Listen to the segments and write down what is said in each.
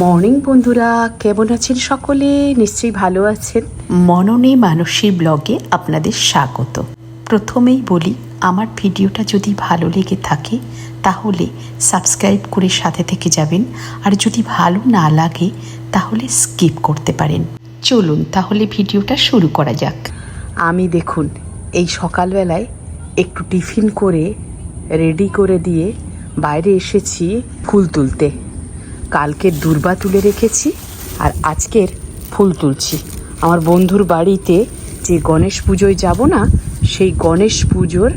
Morning বন্ধুরা কেমন আছেন সকলে? নিশ্চয়ই ভালো আছেন। মননে মানসী ব্লগে আপনাদের স্বাগত। প্রথমেই বলি আমার ভিডিওটা যদি ভালো লেগে থাকে তাহলে সাবস্ক্রাইব করে সাথে থেকে যাবেন। আর যদি ভালো না লাগে তাহলে স্কিপ করতে পারেন। চলুন তাহলে ভিডিওটা শুরু করা যাক। আমি দেখুন এই সকালবেলায় একটু টিফিন করে রেডি করে দিয়ে বাইরে এসেছি ফুল তুলতে। কালকের দূর্বা তুলে রেখেছি আর আজকের ফুল তুলছি। আমার বন্ধুর বাড়িতে যে গণেশ পুজোয় যাব না, সেই গণেশ পুজোর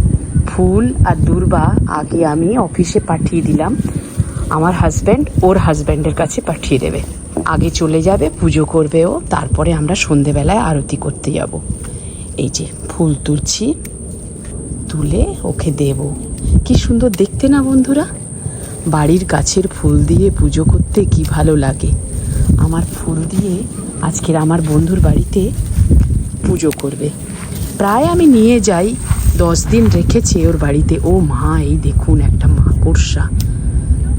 ফুল আর দূর্বা আগে আমি অফিসে পাঠিয়ে দিলাম। আমার হাজব্যান্ড ওর হাজব্যান্ডের কাছে পাঠিয়ে দেবে। আগে চলে যাবে, পুজো করবে ও, তারপরে আমরা সন্ধেবেলায় আরতি করতে যাব। এই যে ফুল তুলছি, তুলে ওকে দেব। কি সুন্দর দেখতে না বন্ধুরা? বাড়ির গাছের ফুল দিয়ে পুজো করতে কি ভালো লাগে। আমার ফুল দিয়ে আজকের আমার বন্ধুর বাড়িতে পুজো করবে। প্রায় আমি নিয়ে যাই, দশ দিন রেখেছে ওর বাড়িতে। ও মা, এই দেখুন একটা মাকড়সা।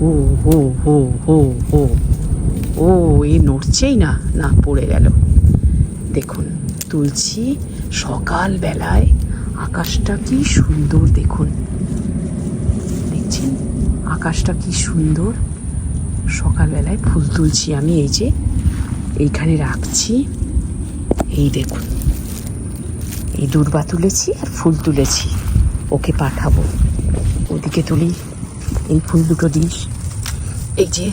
ও, হো হো হো হো। ও, এ নড়ছেই না না, পড়ে গেল। দেখুন, তুলছি সকালবেলায় আকাশটা কি সুন্দর, দেখুন। দেখছেন? আকাশটা কি সুন্দর। সকালবেলায় ফুল তুলছি আমি, এই যে এইখানে রাখছি। এই দেখুন, এই দূর্বা তুলেছি আর ফুল তুলেছি, ওকে পাঠাবো। ওদিকে তুলি, এই ফুল দুটো দিস। এই যে,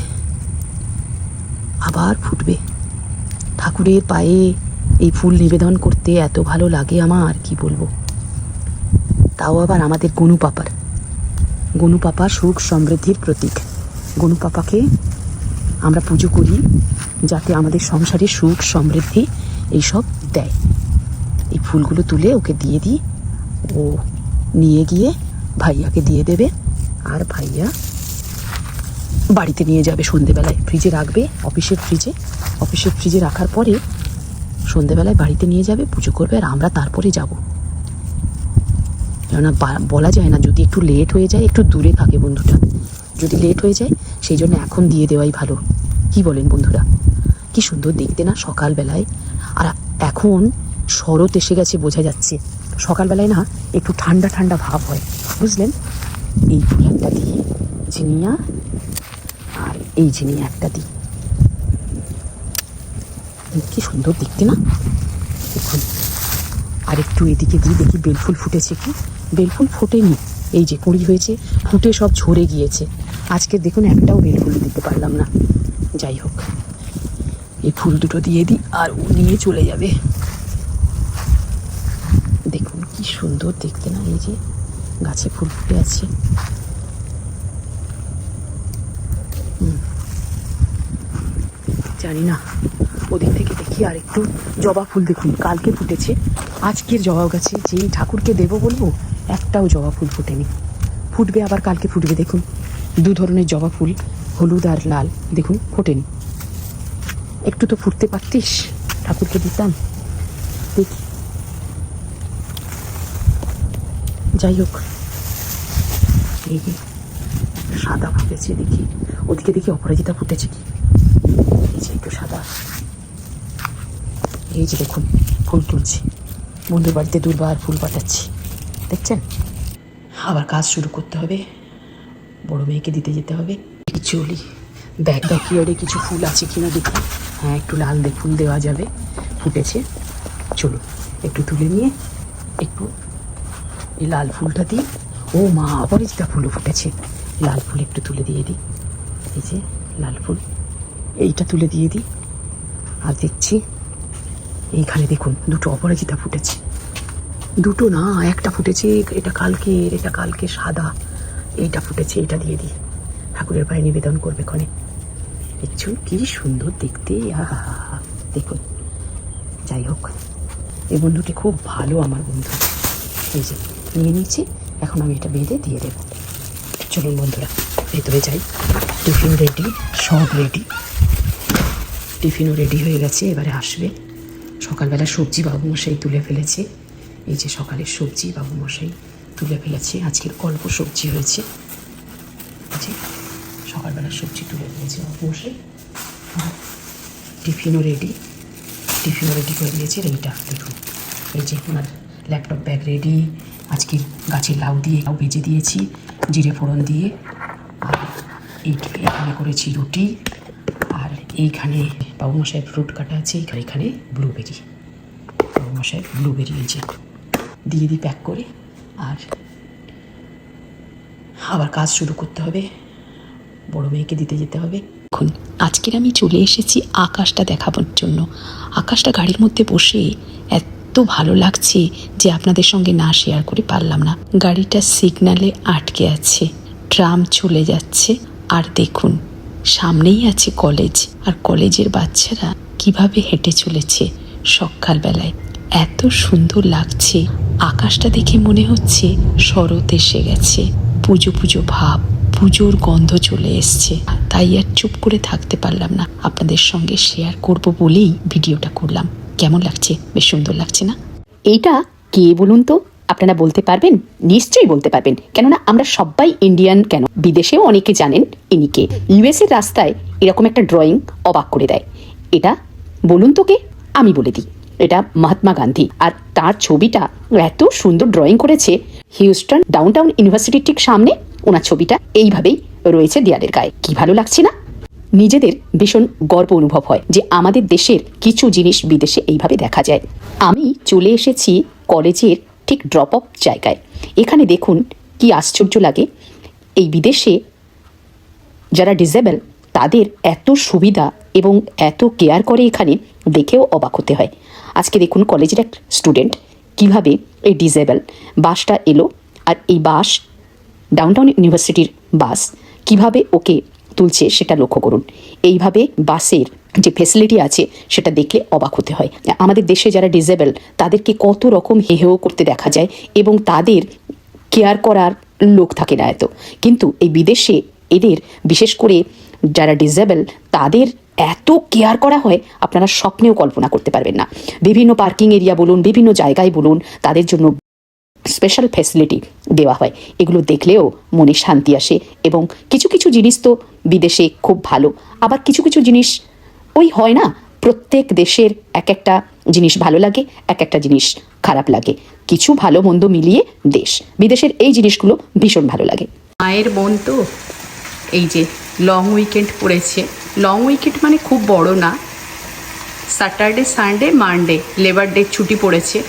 আবার ফুটবে। ঠাকুরের পায়ে এই ফুল নিবেদন করতে এত ভালো লাগে আমার, কি বলব? তাও আবার আমাদের গনু পাপার গনু পাপা সুখ সমৃদ্ধির প্রতীক। গনু পাপাকে আমরা পুজো করি, যাতে আমাদের সংসারে সুখ, সমৃদ্ধি এইসব দেয়। এই ফুলগুলো তুলে ওকে দিয়ে দিই। ও নিয়ে গিয়ে ভাইয়াকে দিয়ে দেবে। আর ভাইয়া বাড়িতে নিয়ে যাবে সন্ধেবেলায়। ফ্রিজে রাখবে, অফিসের ফ্রিজে। অফিসের ফ্রিজে রাখার পরে সন্ধেবেলায় বাড়িতে নিয়ে যাবে, পুজো করবে আর আমরা তারপরে যাব। কেননা বলা যায় না, যদি একটু লেট হয়ে যায়, একটু দূরে থাকে বন্ধুটা। যদি লেট হয়ে যায়, সেই জন্য এখন দিয়ে দেওয়াই ভালো। কি বলেন বন্ধুরা? কি সুন্দর দেখতে না সকালবেলায়? আর এখন শরৎ এসে গেছে বোঝা যাচ্ছে। সকালবেলায় না একটু ঠান্ডা ঠান্ডা ভাব হয়। বুঝলেন? এই একটা দিই চিনিয়া আর এই চিনিয়া একটা দিই। কি সুন্দর দেখতে না? দেখুন আর একটু এদিকে দিয়ে দেখি বেলফুল ফুটেছে কি? বেলফুল ফোটেনি। এই যে কুড়ি হয়েছে, ফুটে সব ঝরে গিয়েছে। আজকে দেখুন একটাও বেলফুল দিতে পারলাম না। যাই হোক, এই ফুল দুটো দিয়ে দিই আর ও নিয়ে চলে যাবে। দেখুন কি সুন্দর দেখতে না, এই যে গাছে ফুল ফুটে আছে। জানি না, ওদিক থেকে দেখি আর একটু জবা ফুল দেখুন, কালকে ফুটেছে। আজকের জবা গাছে যেই ঠাকুরকে দেবো বলব, একটাও জবা ফুল ফুটেনি। ফুটবে আবার কালকে ফুটবে দেখুন। দু ধরনের জবা ফুল, হলুদ আর লাল। দেখুন, ফোটেনি। একটু তো ফুটতে পারতিস, ঠাকুরকে দিতাম। দেখি। যাই হোক। এই সাদা ফুটেছে, দেখি। ওদিকে দেখি অপরাজিতা ফুটেছে কি? এই যে একটু সাদা। এই যে দেখুন, ফুল তুলছি। বন্ধুর বাড়িতে দুর্বার ফুল পাঠাচ্ছি। দেখছেন? আবার কাজ শুরু করতে হবে। বড় মেয়েকে দিতে যেতে হবে। চলি। ব্যাগ ব্যাকিয়ারে কিছু ফুল আছে কিনা দেখি। হ্যাঁ একটু লাল দে, ফুল দেওয়া যাবে। ফুটেছে। চলো, একটু তুলে নিয়ে একটু এই লাল ফুলটা দিই। ও মা অপরিচিতা ফুলও ফুটেছে। লাল ফুল একটু তুলে দিয়ে দিই। এই যে লাল ফুল। এইটা তুলে দিয়ে দিই। আর দেখছি, এইখানে দেখুন, দুটো অপরাজিতা ফুটেছে। দুটো না, একটা ফুটেছে, এটা কালকে এটা কালকে সাদা। এইটা ফুটেছে এটা দিয়ে দিই। ঠাকুরের পায়ে নিবেদন করবে ক্ষণে। দেখছুন কি সুন্দর দেখতে, আহা, দেখুন। যাই হোক, এই বন্ধুটি খুব ভালো আমার বন্ধু। এই যে, নিয়ে নিয়েছি, এখন আমি এটা বেঁধে দিয়ে দেবো। চলুন বন্ধুরা, ভেতরে যাই। টিফিন রেডি, সব রেডি। টিফিনও রেডি হয়ে গেছে, এবারে আসবে। সকালবেলা সবজি বাবু মশাই তুলে ফেলেছে। এই যে সকালের সবজি বাবু মশাই তুলে ফেলেছি। আজকের অল্প সবজি হয়েছে। সকালবেলা সবজি তুলে ফেলেছে মশাই টিফিনও রেডি টিফিনও রেডি করে দিয়েছি। এইটা দেখুন এই যে ওনার ল্যাপটপ ব্যাগ রেডি আজকে গাছের লাউ দিয়ে লাউ ভেজে দিয়েছি। জিরে ফোড়ন দিয়ে। আর এই- এখানে করেছি রুটি। আর এইখানে বাবু মশাই ফ্রুট কাটা আছে। এইখানে ব্লুবেরি বাবু মশাই ব্লুবেরি এই যে দিয়ে দিই প্যাক করে। আর আবার কাজ শুরু করতে হবে। বড় মেয়েকে দিতে যেতে হবে। দেখুন, আজকের আমি চলে এসেছি আকাশটা দেখাবার জন্য। আকাশটা গাড়ির মধ্যে বসে এত ভালো লাগছে যে আপনাদের সঙ্গে না শেয়ার করে পারলাম না। গাড়িটা সিগনালে আটকে আছে। ট্রাম চলে যাচ্ছে। আর দেখুন, সামনেই আছে কলেজ আর কলেজের বাচ্চারা কীভাবে হেঁটে চলেছে সকালবেলায়। এত সুন্দর লাগছে। আকাশটা দেখে মনে হচ্ছে শরৎ এসে গেছে। পুজো পুজো ভাব, পুজোর গন্ধ চলে এসছে। তাই আর চুপ করে থাকতে পারলাম না। আপনাদের সঙ্গে শেয়ার করব বলেই ভিডিওটা করলাম। কেমন লাগছে? বেশ সুন্দর লাগছে না? এইটা কে বলুন তো? আপনারা বলতে পারবেন? নিশ্চয়ই বলতে পারবেন। কেননা আমরা সবাই ইন্ডিয়ান কেন? বিদেশেও অনেকে জানেন ইনিকে ইউএস এর রাস্তায় এরকম একটা ড্রয়িং অবাক করে দেয়। এটা বলুন তো কে? আমি বলে দিই। এটা মহাত্মা গান্ধী। আর তার ছবিটা এত সুন্দর ড্রয়িং করেছে হিউস্টন ডাউনটাউন ইউনিভার্সিটির ঠিক সামনে ওনার ছবিটা এইভাবেই রয়েছে দেয়ালের গায়ে। কি ভালো লাগছে না? নিজেদের ভীষণ গর্ব অনুভব হয় যে আমাদের দেশের কিছু জিনিস বিদেশে এইভাবে দেখা যায়। আমি চলে এসেছি কলেজের ঠিক ড্রপ অফ জায়গায়। এখানে দেখুন কি আশ্চর্য লাগে, এই বিদেশে যারা ডিসেবল তাদের এত সুবিধা এবং এত কেয়ার করে এখানে দেখেও অবাক হতে হয়। আজকে দেখুন কলেজের এক স্টুডেন্ট কীভাবে এই ডিসেবল বাসটা এলো আর এই বাস ডাউনটাউন ইউনিভার্সিটির বাস কীভাবে ওকে তুলছে সেটা লক্ষ্য করুন। এইভাবে বাসের যে ফেসিলিটি আছে সেটা দেখলে অবাক হতে হয়। আমাদের দেশে যারা ডিসেবল তাদেরকে কত রকম হেহেও করতে দেখা যায় এবং তাদের কেয়ার করার লোক থাকে না এত। কিন্তু এই বিদেশে এদের, বিশেষ করে যারা ডিসেবল তাদের এত কেয়ার করা হয়, আপনারা স্বপ্নেও কল্পনা করতে পারবেন না। বিভিন্ন পার্কিং এরিয়া বলুন, বিভিন্ন জায়গায় বলুন, তাদের জন্য স্পেশাল ফ্যাসিলিটি দেওয়া হয়। এগুলো দেখলেও মনে শান্তি আসে এবং কিছু কিছু জিনিস তো বিদেশে খুব ভালো। আবার কিছু কিছু জিনিস ওই হয় না, প্রত্যেক দেশের এক একটা জিনিস ভালো লাগে, এক একটা জিনিস খারাপ লাগে। কিছু ভালো মন্দ মিলিয়ে দেশ। বিদেশের এই জিনিসগুলো ভীষণ ভালো লাগে। মায়ের বোন তো, এই যে লং উইকেন্ড পড়েছে। লং উইকেন্ড মানে খুব বড় না। Saturday Sunday Monday labour day ছুটি পড়েছে।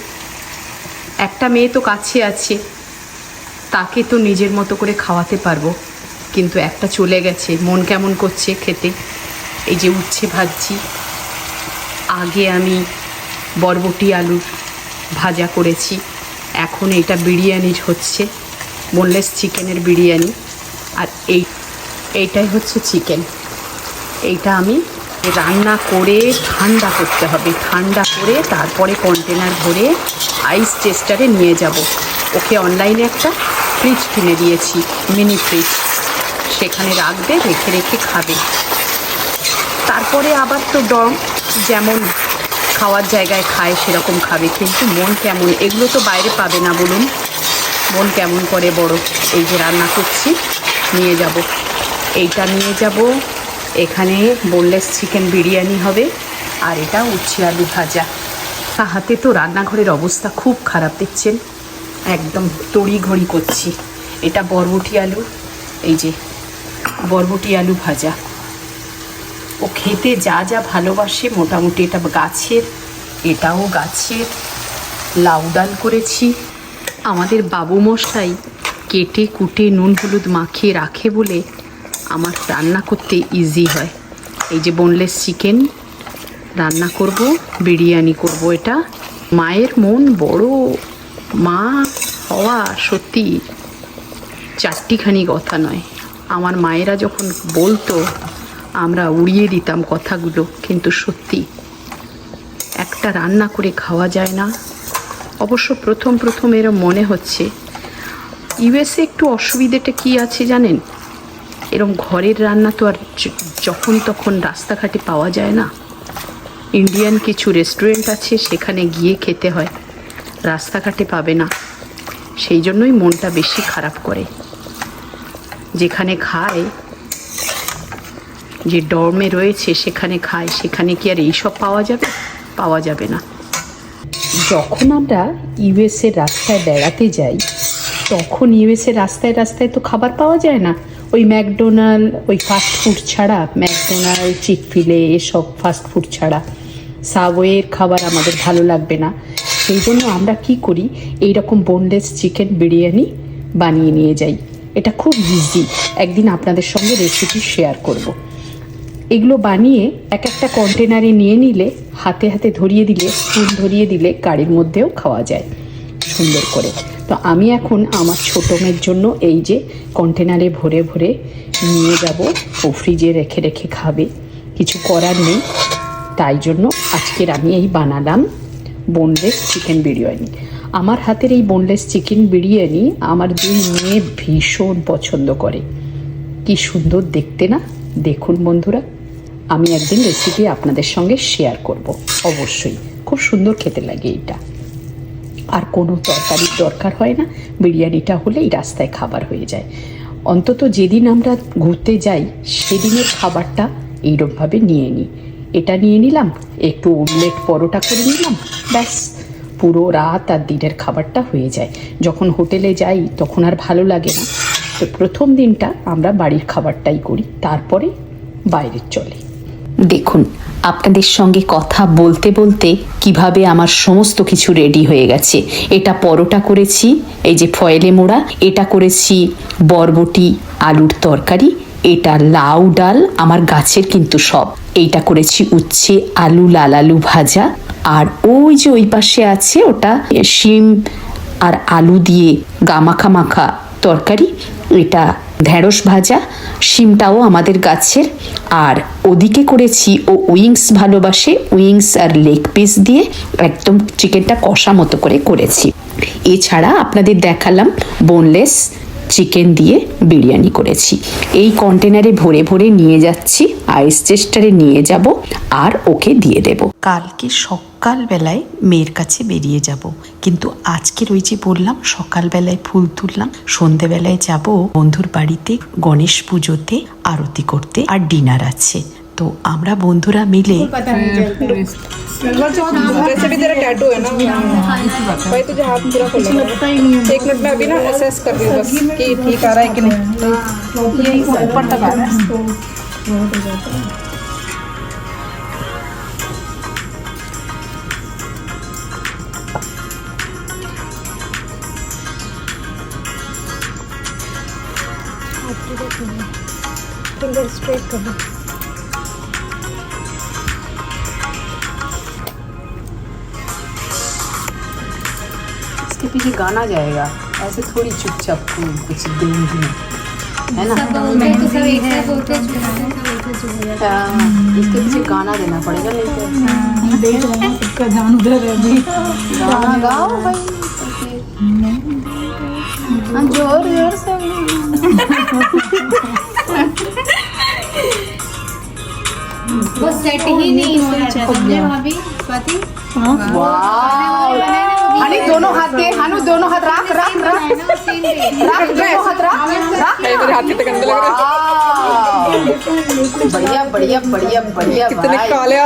একটা মেয়ে তো কাছে আছে। তাকে তো নিজের মতো করে খাওয়াতে পারব। কিন্তু একটা চলে গেছে। মন কেমন করছে খেতে? এই যে উচ্ছে ভাজছি। আগে আমি বরবটি আলুর ভাজা করেছি। এখন এটা বিরিয়ানি হচ্ছে। বোনলেস চিকেনের বিরিয়ানি। আর এই এইটাই হচ্ছে চিকেন। এইটা আমি রান্না করে ঠান্ডা করতে হবে। ঠান্ডা করে তারপরে কন্টেনার ভরে আইস চেস্টারে নিয়ে যাব। ওকে অনলাইনে একটা ফ্রিজ কিনে দিয়েছি মিনি ফ্রিজ সেখানে রাখবে, রেখে রেখে খাবে। তারপরে আবার তো ডং যেমন খাওয়ার জায়গায় খায় সেরকম খাবে। কিন্তু মন কেমন, এগুলো তো বাইরে পাবে না বলুন। মন কেমন করে বড়, এই যে রান্না করছি, নিয়ে যাব। এইটা নিয়ে যাব। এখানে বোনলেস চিকেন বিরিয়ানি হবে, আর এটা উচ্ছে আলু ভাজা। হাতে তো রান্নাঘরের অবস্থা খুব খারাপ, দেখছেন? একদম তড়ি ঘড়ি করছি। এটা বরবটি আলু, এই যে বরবটি আলু ভাজা। ও খেতে যা যা ভালোবাসে, মোটামুটি এটা গাছের, এটাও গাছের। লাউ ডাল করেছি। আমাদের বাবু মশাই কেটে কুটে নুন হলুদ মাখিয়ে রাখে বলে আমার রান্না করতে ইজি হয়। এই যে বোনলেস চিকেন রান্না করব, বিরিয়ানি করব এটা। মায়ের মন বড়, মা হওয়া সত্যি চারটিখানি কথা নয়। আমার মায়েরা যখন বলতো, আমরা উড়িয়ে দিতাম কথাগুলো, কিন্তু সত্যি একটা রান্না করে খাওয়া যায় না। অবশ্য প্রথম প্রথম এরম মনে হচ্ছে। ইউএসএ একটু অসুবিধেটা কি আছে জানেন? এরম ঘরের রান্না তো আর যখন তখন রাস্তাঘাটে পাওয়া যায় না। ইন্ডিয়ান কিছু রেস্টুরেন্ট আছে, সেখানে গিয়ে খেতে হয়। রাস্তাঘাটে পাবে না। সেই জন্যই মনটা বেশি খারাপ করে। যেখানে খায়, যে ডর্মে রয়েছে, সেখানে খায়। সেখানে কি আর এইসব পাওয়া যাবে? পাওয়া যাবে না। যখন আমরা ইউএসের রাস্তায় বেড়াতে যাই, তখন ইউএসের রাস্তায় রাস্তায় তো খাবার পাওয়া যায় না। ওই ম্যাকডোনাল্ড, ওই ফাস্ট ফুড ছাড়া, ম্যাকডোনাল্ড চিকফিলে এসব ফাস্ট ফুড ছাড়া সাবওয়ের খাবার আমাদের ভালো লাগবে না। সেই জন্য আমরা কি করি এই রকম বোনলেস চিকেন বিরিয়ানি বানিয়ে নিয়ে যাই। এটা খুব ইজি একদিন আপনাদের সঙ্গে রেসিপি শেয়ার করব। এগুলো বানিয়ে এক একটা কন্টেনারে নিয়ে নিলে, হাতে হাতে ধরিয়ে দিলে স্পুন ধরিয়ে দিলে গাড়ির মধ্যেও খাওয়া যায়। সুন্দর করে। তো আমি এখন আমার ছোটো মেয়ের জন্য এই যে কন্টেনারে ভরে ভরে নিয়ে যাব। ও ফ্রিজে রেখে রেখে খাবে। কিছু করার নেই। তাই জন্য আজকের আমি এই বানালাম বোনলেস চিকেন বিরিয়ানি। আমার হাতের এই বোনলেস চিকেন বিরিয়ানি আমার দুই মেয়ে ভীষণ পছন্দ করে। কি সুন্দর দেখতে না? দেখুন বন্ধুরা, আমি একদিন রেসিপি আপনাদের সঙ্গে শেয়ার করব। অবশ্যই। খুব সুন্দর খেতে লাগে এটা আর কোনো তরকারির দরকার হয় না। বিরিয়ানিটা হলেই রাস্তায় খাবার হয়ে যায়। অন্তত যেদিন আমরা ঘুরতে যাই, সেদিনের খাবারটা এইরকমভাবে নিয়ে নিই। এটা নিয়ে নিলাম, একটু ওমলেট পরোটা করে নিলাম, ব্যাস। পুরো রাত আর দিনের খাবারটা হয়ে যায়। যখন হোটেলে যাই, তখন আর ভালো লাগে না। তো প্রথম দিনটা আমরা বাড়ির খাবারটাই করি, তারপরে বাইরের চলে। দেখুন, আপনাদের সঙ্গে কথা বলতে বলতে কীভাবে আমার সমস্ত কিছু রেডি হয়ে গেছে। এটা পরোটা করেছি, এই যে ফয়েলে মোড়া, এটা করেছি বরবটি, আলুর তরকারি, এটা লাউ ডাল, আমার গাছের কিন্তু সব। এইটা করেছি উচ্ছে, আলু, লাল আলু ভাজা, আর ওই যে ওই পাশে আছে ওটা শিম আর আলু দিয়ে গামাখা মাখা তরকারি। এটা ঢেঁড়স ভাজা, শিমটাও আমাদের গাছের। আর ওদিকে করেছি ও উইংস ভালোবাসে, উইংস আর লেগ পিস দিয়ে একদম চিকেনটা কষা মতো করে করেছি। এছাড়া আপনাদের দেখালাম বোনলেস চিকেন দিয়ে বিরিয়ানি করেছি। এই কন্টেনারে ভরে ভরে নিয়ে যাচ্ছি আইস চেস্টারে নিয়ে যাব, আর ওকে দিয়ে দেব। কালকে সকালবেলায় মেয়ের কাছে বেরিয়ে যাব কিন্তু আজকের ওই যে বললাম সকালবেলায় ফুল তুললাম সন্ধেবেলায় যাব বন্ধুর বাড়িতে গণেশ পুজোতে আরতি করতে আর ডিনার আছে তো আমরা বন্ধুরা মিলে वैसे भी तेरा टैटू है ना भाई तुझे हाथ पूरा खोल एक मिनट में अभी ना असेस कर रही हूँ बस कि ठीक आ रहा है कि नहीं यही ऊपर तक आ रहा है हाथ फिंगर स्ट्रेट करो। इसके पीछे गाना जाएगा। ऐसे थोड़ी चुपचाप कुछ देंगी। है ना? हाँ, इसके पीछे गाना देना पड़ेगा लेकिन देख रहे हैं इसका उधर है गाना गाओ भाई। ज़ोर ज़ोर से। वो सेट ही नहीं हो रहा था। समझे भाभी स्वाति हानी दोनों हाथ दे। हानू दोनों हाथ रख रख रख। रख दोनों हाथ रख रख। तेरे हाथ कितने गंदे लग रहे वाह। बढ़िया बढ़िया बढ़िया बढ़िया कितने काले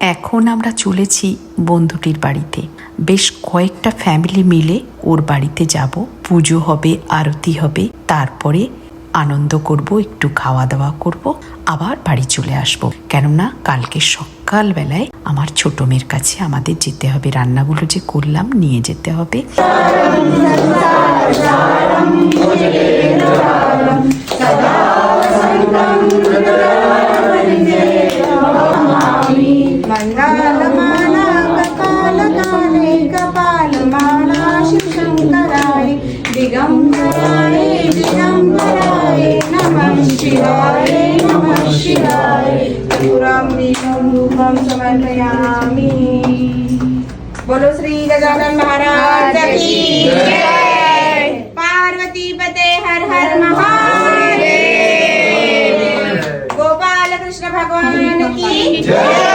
এখন আমরা চলেছি বন্ধুটির বাড়িতে। বেশ কয়েকটা ফ্যামিলি মিলে ওর বাড়িতে যাব। পুজো হবে, আরতি হবে, তারপরে আনন্দ করব, একটু খাওয়া দাওয়া করব, আবার বাড়ি চলে আসব। কেননা কালকে সকালবেলায় আমার ছোট মেয়ের কাছে আমাদের যেতে হবে। রান্নাগুলো যে করলাম, নিয়ে যেতে হবে। समर्पयामि बोलो श्री गजानन महाराज की जय पार्वती पते हर हर महादेव गोपाल कृष्ण भगवान की जय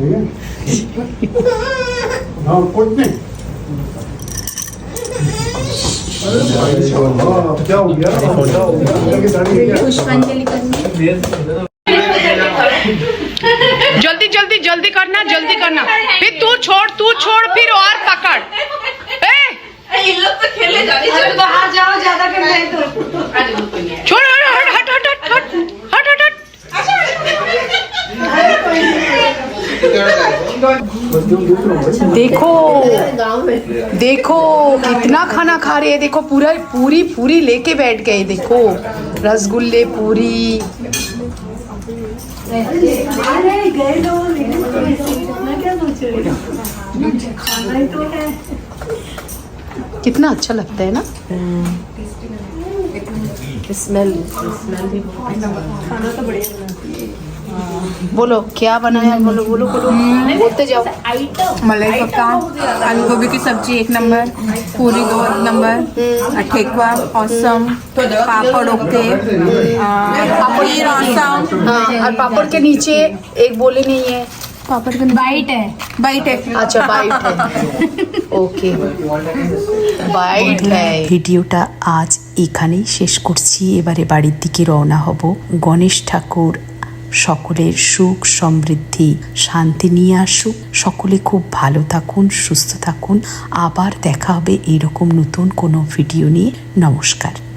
Ayan. Nakapot जल्दी जल्दी जल्दी करना जल्दी करना। फिर तू छोड़ तू छोड़ फिर और पकड़। ए! लोग तो खेलने बाहर जाओ ज़्यादा कर रहे तो। छोड़ हट हट हट हट हट हट। देखो देखो, कितना खाना खा रहे हैं, देखो, पूरा, पूरी पूरी लेके बैठ गए, देखो, रसगुल्ले पूरी। कितना अच्छा लगता है ना? स्मेल बोलो क्या बनाया बोलो बोलो बोलो बोलते जाओ मलाई कोफ्ता आलू गोभी की सब्जी एक नंबर पूरी दो नंबर ठेकुआ awesome papad okay kheer awesome हाँ और पापड़ के नीचे एक बोले नहीं है पापड़ का वाइट है बाइट है अच्छा बाइट है ওকে বাইট है ভিডিওটা আজ এখানেই শেষ করছি এবারে বাড়ির দিকে রওনা হব গণেশ ঠাকুর সকলের সুখ, সমৃদ্ধি, শান্তি নিয়ে আসুক। সকলে খুব ভালো থাকুন, সুস্থ থাকুন। আবার দেখা হবে এরকম নতুন কোনো ভিডিও নিয়ে। নমস্কার।